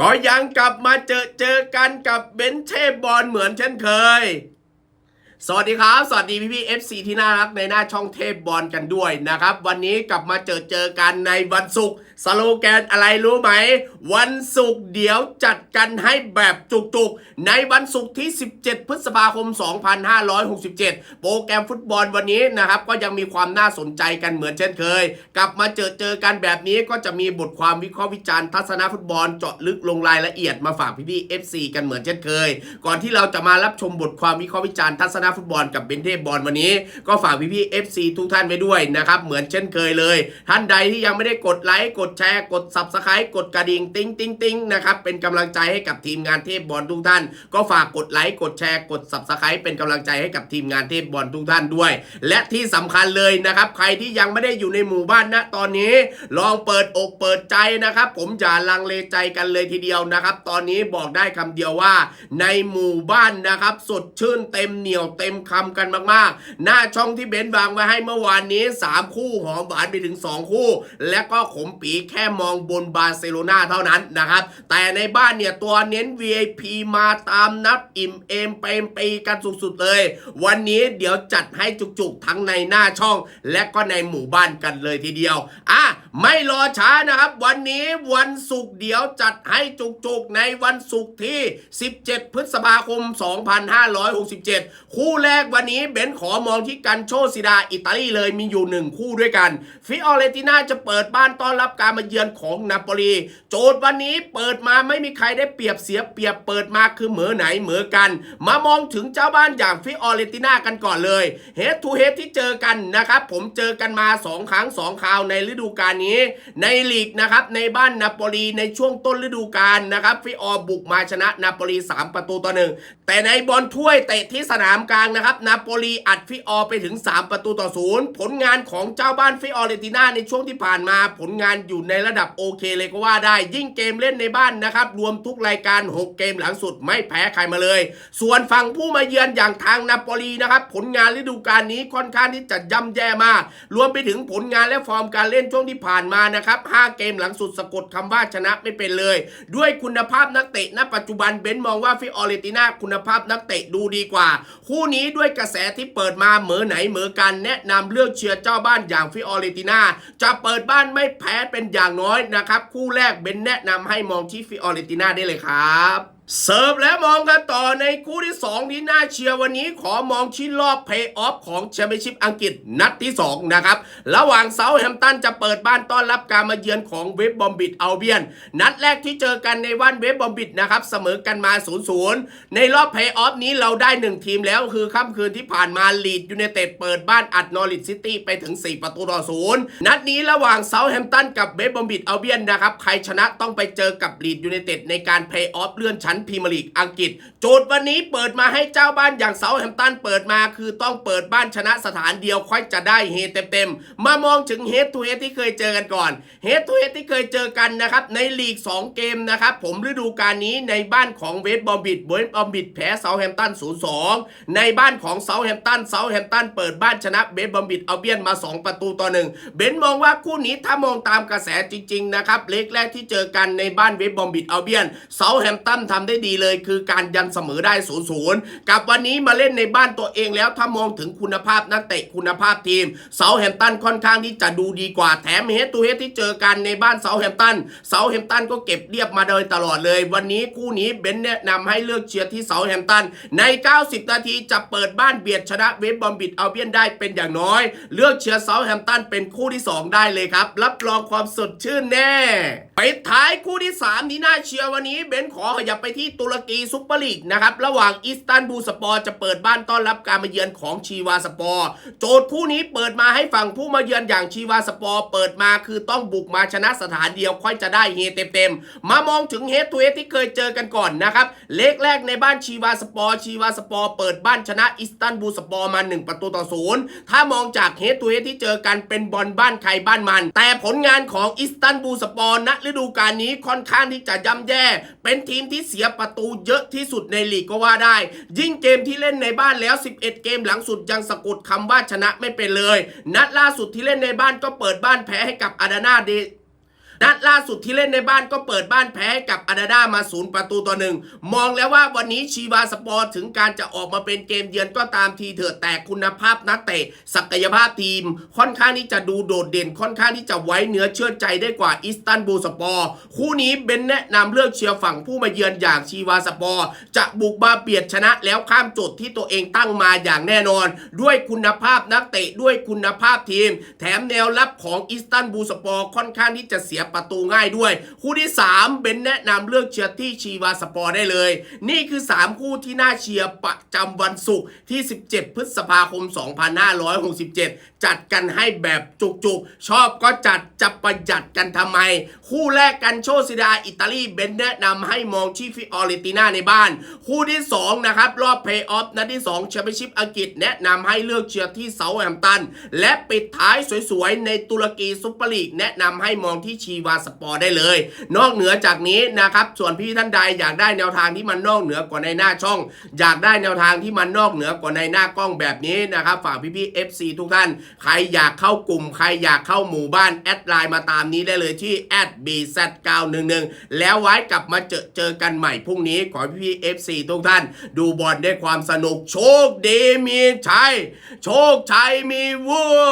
ก็ยังกลับมาเจอเจอกันกับเบนเช่บอลเหมือนเช่นเคย สวัสดีครับ สวัสดีพี่พี่ๆ FC ที่น่ารักในหน้าช่องเทพบอลกันด้วยนะครับ วันนี้กลับมาเจอเจอกันในวันศุกร์สโลแกนอะไรรู้ไหม วันศุกร์เดี๋ยวจัดกันให้แบบจุกๆ ในวันศุกร์ที่ 17 พฤษภาคม 2567 โปรแกรมฟุตบอลวันนี้นะครับ ก็ยังมีความน่าสนใจกันเหมือนเช่นเคย กลับมาเจอเจอกันแบบนี้ก็จะมีบทความวิเคราะห์วิจารณ์ทัศนะฟุตบอลเจาะลึกลงรายละเอียดมาฝากพี่ๆ FC กันเหมือนเช่นเคย ก่อนที่เราจะมารับชมบทความวิเคราะห์วิจารณ์ทัศนฟุตบอลกับเบนเทบอลวันนี้ ก็ฝากพี่ๆ FC ทุกท่านไว้ด้วยนะครับ เหมือนเช่นเคยเลย ท่านใดที่ยังไม่ได้กดไลค์ กดแชร์ กด Subscribe กดกระดิ่งติ้งติ้งติ้งนะครับ เป็นกำลังใจให้กับทีมงานเทพบอลทุกท่าน ก็ฝากกดไลค์ กดแชร์ กด Subscribe เป็นกำลังใจให้กับทีมงานเทพบอลทุกท่านด้วย และที่สำคัญเลยนะครับ ใครที่ยังไม่ได้อยู่ในหมู่บ้านนะตอนนี้ ลองเปิดอกเปิดใจนะครับ ผมอย่าลังเลใจกันเลยทีเดียวนะครับ ตอนนี้บอกได้คำเดียวว่า ในหมู่บ้านนะครับ สดชื่นเต็มเหนียวเเต็มคำกันมากๆ หน้าช่องที่เบนซ์วางไว้ให้เมื่อวานนี้ 3 คู่หอมหวานไปถึง 2 คู่ และก็ขมปีแค่มองบนบาร์เซโลนาเท่านั้นนะครับ แต่ในบ้านเนี่ยตัวเน้น VIP มาตามนับอิ่มเอมเปมปีกันสุดๆเลย วันนี้เดี๋ยวจัดให้จุกๆ ทั้งในหน้าช่อง และก็ในหมู่บ้านกันเลยทีเดียว อะ ไม่รอช้านะครับ วันนี้วันศุกร์เดี๋ยวจัดให้จุกๆ ในวันศุกร์ที่ 17 พฤษภาคม 2567คู่แรกวันนี้เบนขอมองที่กันโชซิดาอิตาลีเลยมีอยู่หนึ่งคู่ด้วยกัน ฟิออเรติน่าจะเปิดบ้านต้อนรับการมาเยือนของนาโปลี โจทย์วันนี้เปิดมาไม่มีใครได้เปรียบเสียเปรียบเปิดมาคือเหมือไหนเหมือกัน มามองถึงเจ้าบ้านอย่างฟิออเรติน่ากันก่อนเลยเฮดทูเฮดที่เจอกันนะครับผมเจอกันมา 2 ครั้ง 2 คราวในฤดูกาลนี้ ในลีกนะครับในบ้านนาโปลีในช่วงต้นฤดูกาลนะครับฟิออบุกมาชนะนาโปลี 3 ประตูต่อหนึ่งแต่ในบอลถ้วยเตะที่สนามกลางนะครับ นาโปลีอัดฟิออไปถึง 3 ประตูต่อศูนย์ผลงานของเจ้าบ้านฟิออเรติน่าในช่วงที่ผ่านมาผลงานอยู่ในระดับโอเคเลยก็ว่าได้ ยิ่งเกมเล่นในบ้านนะครับ รวมทุกรายการ 6 เกมหลังสุดไม่แพ้ใครมาเลย ส่วนฝั่งผู้มาเยือนอย่างทางนาโปลีนะครับผลงานฤดูกาลนี้ค่อนข้างที่จะย่ำแย่มาก รวมไปถึงผลงานและฟอร์มการเล่นช่วงที่ผ่านมานะครับ 5 เกมหลังสุดสะกดคำว่าชนะไม่เป็นเลย ด้วยคุณภาพนักเตะณปัจจุบันเบนซ์มองว่าฟิออเรติน่าคุณภาพนักเตะดูดีกว่าคู่นี้ด้วยกระแสที่เปิดมาเหมือไหนเหมือกันแนะนำเลือกเชียร์เจ้าบ้านอย่างฟิออเรติน่าจะเปิดบ้านไม่แพ้เป็นอย่างน้อยนะครับ คู่แรกเบนแนะนำให้มองที่ฟิออเรติน่าได้เลยครับ เสิร์ฟและมองกันต่อในคู่ที่ 2 ที่น่าเชียร์วันนี้ขอมองชิ้นรอบเพย์ออฟของแชมเปี้ยนชิพอังกฤษนัดที่ 2 นะครับ ระหว่างเซาท์แฮมตันจะเปิดบ้านต้อนรับการมาเยือนของเวฟบอมบิดเอัลเบียน นัดแรกที่เจอกันในวันเวฟบอมบิดนะครับเสมอกันมา 0-0 ในรอบเพย์ออฟนี้เราได้ 1 ทีมแล้วคือค่ำคืนที่ผ่านมาลีดยู n นเต็ดเปิดบ้านอัดนอริทซิตี้ไปถึง 4 ประตูต่อศูนย์นัดนี้ระหว่างเซาท์แฮมตันกับเวฟบอมบิดเอัลเบียนนะครับใครชนะต้องไปเจอกับลีดยู n นเต็ดในการเพย์ออฟเลื่อนชั้นพรีเมียร์ลีกอังกฤษ โจทย์วันนี้เปิดมาให้เจ้าบ้านอย่างเซาแฮมป์ตันเปิดมา คือต้องเปิดบ้านชนะสถานเดียวค่อยจะได้เฮเต็มๆ มามองถึงเฮดทูเฮดที่เคยเจอกันก่อนเฮดทูเฮดที่เคยเจอกันนะครับในลีก 2 เกมนะครับผมฤดูกาลนี้ในบ้านของเวสต์บอมบิดเวสต์บอมบิดแพ้เซาแฮมป์ตัน 0-2 ในบ้านของเซาแฮมป์ตันเซาแฮมป์ตันเปิดบ้านชนะเวสบอมบิดเอาเบียนมา 2 ประตูต่อหนึ่งเบนมองว่าคู่นี้ถ้ามองตามกระแสจริงๆนะครับเล็กแรกที่เจอกันในบ้านเวสบอมบิดเอาเบียนเซาแฮมป์ตันทำได้ดีเลย คือการยันเสมอได้0-0กับวันนี้มาเล่นในบ้านตัวเองแล้วถ้ามองถึงคุณภาพนักเตะคุณภาพทีมเซาแฮมตันค่อนข้างที่จะดูดีกว่าแถมเฮดตูเฮดที่เจอกันในบ้านเซาแฮมตันเซาแฮมตันก็เก็บเรียบมาโดยตลอดเลย วันนี้คู่นี้เบนแนะนำให้เลือกเชียร์ที่เซาแฮมตันใน 90 นาทีจะเปิดบ้านเบียดชนะเวสบอมบิดเอาเบียนได้เป็นอย่างน้อย เลือกเชียร์เซาแฮมตันเป็นคู่ที่ 2 ได้เลยครับ รับรองความสดชื่นแน่ไปท้ายคู่ที่ 3 ที่น่าเชียร์วันนี้เบนขอขยับไปที่ตุรกีซุปเปอร์ลีกนะครับระหว่างอิสตันบูลสปอร์จะเปิดบ้านต้อนรับการมาเยือนของชีวาสปอร์โจทย์คู่นี้เปิดมาให้ฝั่งผู้มาเยือนอย่างชีวาสปอร์เปิดมาคือต้องบุกมาชนะสถานเดียวค่อยจะได้เฮเต็มๆมามองถึงเฮดทูเฮดที่เคยเจอกันก่อนนะครับเลขแรกในบ้านชีวาสปอร์ชีวาสปอร์เปิดบ้านชนะอิสตันบูลสปอร์มา 1 ประตูต่อศูนย์ถ้ามองจากเฮดทูเฮดที่เจอกันเป็นบอลบ้านใครบ้านมัน แต่ผลงานของอิสตันบูลสปอร์ณฤดูกาลนี้ค่อนข้างที่จะย่ำแย่ เป็นทีมที่เสียประตูเยอะที่สุดในลีกก็ว่าได้ ยิ่งเกมที่เล่นในบ้านแล้ว 11 เกมหลังสุดยังสะกดคำว่าชนะไม่เป็นเลย นัดล่าสุดที่เล่นในบ้านก็เปิดบ้านแพ้ให้กับอาดานาเด นัดล่าสุดที่เล่นในบ้านก็เปิดบ้านแพ้กับอาดาดามาศูนย์ประตูต่อหนึ่งมองแล้วว่าวันนี้ชีวาสปอร์ถึงการจะออกมาเป็นเกมเยือนก็ตามทีเถอะแต่คุณภาพนักเตะศักยภาพทีม ค่อนข้างที่จะดูโดดเด่นค่อนข้างที่จะไว้เนื้อเชื่อใจได้กว่าอิสตันบูลสปอร์คู่นี้เบนแนะนำเลือกเชียร์ฝั่งผู้มาเยือนอย่างชีวาสปอร์จะบุกมาเบียดชนะแล้วข้ามจทย์ที่ตัวเองตั้งมาอย่างแน่นอน ด้วยคุณภาพนักเตะด้วยคุณภาพทีม แถมแนวรับของอิสตันบูลสปอร์ค่อนข้างที่จะเสียประตูง่ายด้วย คู่ที่ 3 เบนแนะนำเลือกเชียร์ที่ชีวาสปอร์ได้เลย นี่คือ 3 คู่ที่น่าเชียร์ประจำวันศุกร์ที่ 17 พฤษภาคม 2567 จัดกันให้แบบจุกๆ ชอบก็จัดจะประหยัดกันทำไม คู่แรกกันโชซิดาอิตาลีเบนแนะนำให้มองที่ฟิออริติน่าในบ้าน คู่ที่2นะครับรอบเพย์ออฟนัดที่2แชมเปี้ยนชิพอังกฤษแนะนำให้เลือกเชียร์ที่เซาแฮมป์ตันและปิดท้ายสวยๆในตุรกีซุปเปอร์ลีกแนะนำให้มองที่ชีวาสปอร์ได้เลย นอกเหนือจากนี้นะครับส่วนพี่ท่านใดอยากได้แนวทางที่มันนอกเหนือกว่าในหน้าช่อง อยากได้แนวทางที่มันนอกเหนือกว่าในหน้ากล้องแบบนี้นะครับฝากพี่ๆ FC ทุกท่าน ใครอยากเข้ากลุ่ม ใครอยากเข้าหมู่บ้านแอดไลน์มาตามนี้ได้เลยที่ @bz911 แล้วไว้กลับมาเจอเจอกันใหม่พรุ่งนี้ขอให้พี่ๆ FC ทุกท่าน ดูบอลด้วยความสนุกโชคดีมีชัยโชคชัยมีวัว